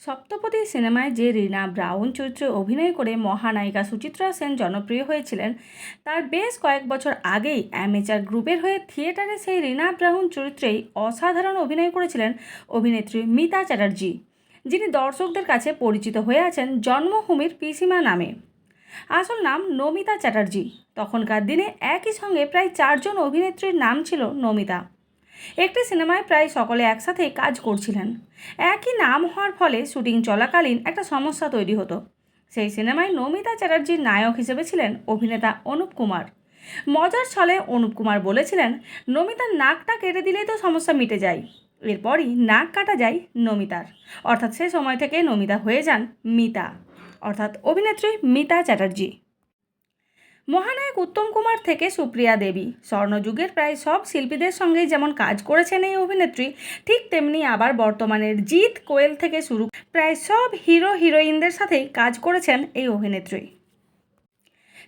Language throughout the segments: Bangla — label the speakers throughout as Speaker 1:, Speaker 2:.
Speaker 1: সপ্তপদী সিনেমায় যে রীনা ব্রাউন চরিত্রে অভিনয় করে মহানায়িকা সুচিত্রা সেন জনপ্রিয় হয়েছিলেন, তার বেশ কয়েক বছর আগেই অ্যামেচার গ্রুপের হয়ে থিয়েটারে সেই রীনা ব্রাউন চরিত্রেই অসাধারণ অভিনয় করেছিলেন অভিনেত্রী মিতা চ্যাটার্জি, যিনি দর্শকদের কাছে পরিচিত হয়ে আছেন জন্মভূমির পিসিমা নামে। আসল নাম নমিতা চ্যাটার্জি। তখনকার দিনে একই সঙ্গে প্রায় চারজন অভিনেত্রীর নাম ছিল নমিতা। একটি সিনেমায় প্রায় সকলে একসাথেই কাজ করছিলেন। একই নাম হওয়ার ফলে শুটিং চলাকালীন একটা সমস্যা তৈরি হতো। সেই সিনেমায় নমিতা চ্যাটার্জির নায়ক হিসেবে ছিলেন অভিনেতা অনুপ কুমার। মজার ছলে অনুপ কুমার বলেছিলেন, নমিতার নাকটা কেটে দিলেই তো সমস্যা মিটে যায়। এরপরই নাক কাটা যায় নমিতার। অর্থাৎ সে সময় থেকে নমিতা হয়ে যান মিতা। অর্থাৎ অভিনেত্রী মিতা চ্যাটার্জি। মহানায়ক উত্তম কুমার থেকে সুপ্রিয়া দেবী। স্বর্ণযুগের প্রায় সব শিল্পীদের সঙ্গেই যেমন কাজ করেছেন এই অভিনেত্রী, ঠিক তেমনি আবার বর্তমানের জিৎ কোয়েল থেকে শুরু প্রায় সব হিরো, হিরোইনদের সাথেই কাজ করেছেন এই অভিনেত্রী।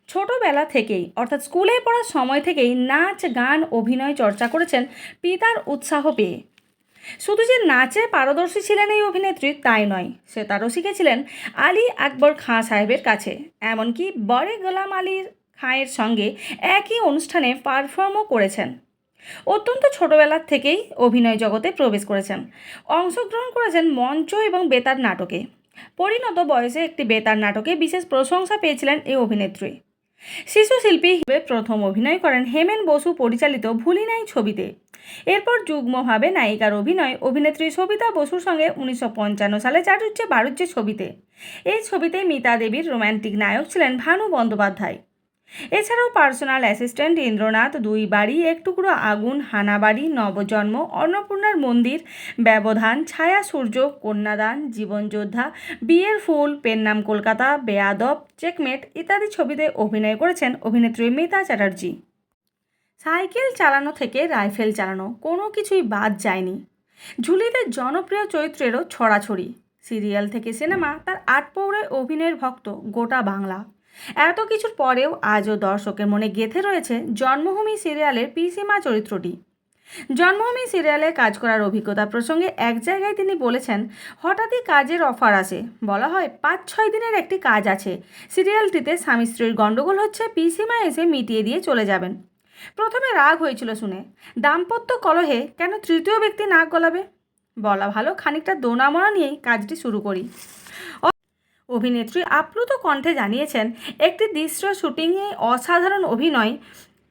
Speaker 1: ছোটবেলা থেকেই, অর্থাৎ স্কুলে পড়ার সময় থেকেই নাচ, গান, অভিনয় চর্চা করেছেন পিতার উৎসাহ পেয়ে। শুধু যে নাচে পারদর্শী ছিলেন এই অভিনেত্রী তাই নয় সে তারও শিখেছিলেন আলী আকবর খাঁ সাহেবের কাছে। এমনকি বড়ে গোলাম আলীর খাঁয়ের সঙ্গে একই অনুষ্ঠানে পারফর্মও করেছেন। অত্যন্ত ছোটবেলার থেকেই অভিনয় জগতে প্রবেশ করেছেন। অংশগ্রহণ করেছেন মঞ্চ এবং বেতার নাটকে। পরিণত বয়সে একটি বেতার নাটকে বিশেষ প্রশংসা পেয়েছিলেন এই অভিনেত্রী। শিশু শিল্পী হিসেবে প্রথম অভিনয় করেন হেমেন বসু পরিচালিত ভুলি নাই ছবিতে। এরপর যুগ্মভাবে নায়িকার অভিনয় অভিনেত্রী সবিতা বসুর সঙ্গে উনিশশো পঞ্চান্ন সালে চাটুজ্জে বাড়ুজ্জে ছবিতে। এই ছবিতে মিতা দেবীর রোম্যান্টিক নায়ক ছিলেন ভানু বন্দ্যোপাধ্যায়। এছাড়াও পার্সোনাল অ্যাসিস্ট্যান্ট ইন্দ্রনাথ দুই বাড়ি, এক টুকরো আগুন, হানাবাড়ি, নবজন্ম, অন্নপূর্ণার মন্দির, ব্যবধান, ছায়া সূর্য, কন্যাদান, জীবনযোদ্ধা, বিয়ের ফুল, পেন নাম কলকাতা, বেয়াদব চেকমেট ইত্যাদি ছবিতে অভিনয় করেছেন অভিনেত্রী মিতা চ্যাটার্জি। সাইকেল চালানো থেকে রাইফেল চালানো, কোনো কিছুই বাদ যায়নি। ঝুলিতে জনপ্রিয় চরিত্রেরও ছড়াছড়ি। সিরিয়াল থেকে সিনেমা, তার আটপৌরে অভিনয়ের ভক্ত গোটা বাংলা। এত কিছুর পরেও আজও দর্শকের মনে গেঁথে রয়েছে জন্মভূমি সিরিয়ালের পিসিমা চরিত্রটি। জন্মভূমি সিরিয়ালে কাজ করার অভিজ্ঞতা প্রসঙ্গে এক জায়গায় তিনি বলেছেন, হঠাৎই কাজের অফার আসে বলা হয় পাঁচ ছয় দিনের একটি কাজ আছে। সিরিয়ালটিতে স্বামী স্ত্রীর গণ্ডগোল হচ্ছে, পিসিমা এসে মিটিয়ে দিয়ে চলে যাবেন। প্রথমে রাগ হয়েছিল শুনে, দাম্পত্য কলহে কেন তৃতীয় ব্যক্তি নাক গলাবে? বলা ভালো, খানিকটা দোনামনা নিয়েই কাজটি শুরু করি। অভিনেত্রী আপ্লুত কণ্ঠে জানিয়েছেন, একটি দৃশ্য শুটিংয়ে অসাধারণ অভিনয়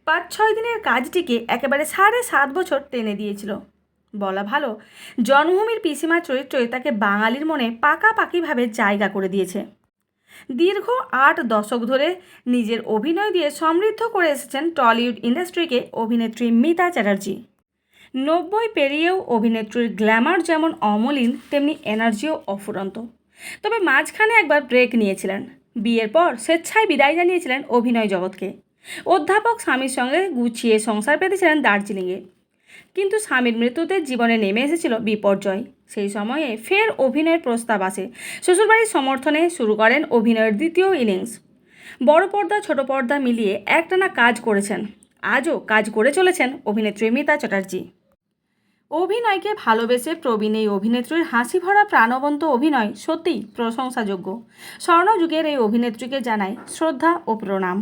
Speaker 1: পাঁচ ছয় দিনের কাজটিকে একেবারে সাড়ে সাত বছর টেনে দিয়েছিল। বলা ভালো, জন্মভূমির পিসিমা চরিত্রই তাকে বাঙালির মনে পাকাপাকিভাবে জায়গা করে দিয়েছে। দীর্ঘ আট দশক ধরে নিজের অভিনয় দিয়ে সমৃদ্ধ করে এসেছেন টলিউড ইন্ডাস্ট্রিকে অভিনেত্রী মিতা চ্যাটার্জি। নব্বই পেরিয়েও অভিনেত্রীর গ্ল্যামার যেমন অমলিন, তেমনি এনার্জিও অফুরন্ত। তবে মাঝখানে একবার ব্রেক নিয়েছিলেন। বিয়ের পর স্বেচ্ছায় বিদায় জানিয়েছিলেন অভিনয় জগৎকে। অধ্যাপক স্বামীর সঙ্গে গুছিয়ে সংসার পেতেছিলেন দার্জিলিংয়ে। কিন্তু স্বামীর মৃত্যুতে জীবনে নেমে এসেছিল বিপর্যয়। সেই সময়ে ফের অভিনয়ের প্রস্তাব আসে। শ্বশুরবাড়ির সমর্থনে শুরু করেন অভিনয়ের দ্বিতীয় ইনিংস। বড় পর্দা, ছোট পর্দা মিলিয়ে একটানা কাজ করেছেন। আজও কাজ করে চলেছেন অভিনেত্রী মিতা চ্যাটার্জি। অভিনয়কে ভালোবেসে প্রবীণ এই অভিনেত্রীর হাসি ভরা প্রাণবন্ত অভিনয় সত্যিই প্রশংসাযোগ্য। স্বর্ণযুগের এই অভিনেত্রীকে জানায় শ্রদ্ধা ও প্রণাম।